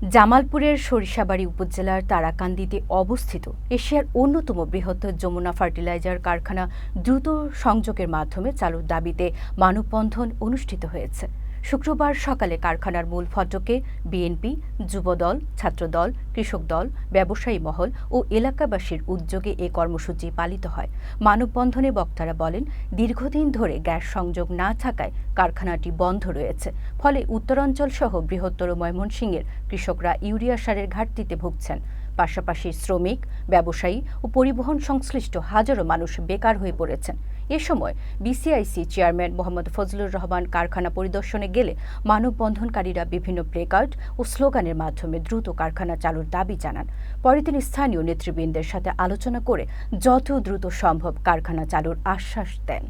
জামালপুরের সরিষাবাড়ি উপজেলার তারাকান্দিতে অবস্থিত এশিয়ার অন্যতম বৃহত্তর যমুনা ফার্টিলাইজার কারখানা দ্রুত সংযোগের মাধ্যমে চালুর দাবিতে মানববন্ধন অনুষ্ঠিত হয়েছে। শুক্রবার সকালে কারখানার মূল ফটকে বিএনপি, যুবদল, ছাত্রদল, কৃষক দল, ব্যবসায়ী মহল ও এলাকাবাসীর উদ্যোগে এ কর্মসূচি পালিত হয়। মানববন্ধনে বক্তারা বলেন, দীর্ঘদিন ধরে গ্যাস সংযোগ না থাকায় কারখানাটি বন্ধ রয়েছে। ফলে উত্তরাঞ্চল সহ বৃহত্তর ময়মনসিংহের কৃষকরা ইউরিয়া সারের ঘাটতিতে ভুগছেন। পাশাপাশি শ্রমিক, ব্যবসায়ী ও পরিবহন সংশ্লিষ্ট হাজারো মানুষ বেকার হয়ে পড়েছেন। এ সময় বিসিআইসি চেয়ারম্যান মোহাম্মদ ফজলুর রহমান কারখানা পরিদর্শনে গেলে মানববন্ধনকারীরা বিভিন্ন প্লেকার্ড ও স্লোগানের মাধ্যমে দ্রুত কারখানা চালুর দাবি জানান। পরে তিনি স্থানীয় নেতৃবৃন্দের সাথে আলোচনা করে যত দ্রুত সম্ভব কারখানা চালুর আশ্বাস দেন।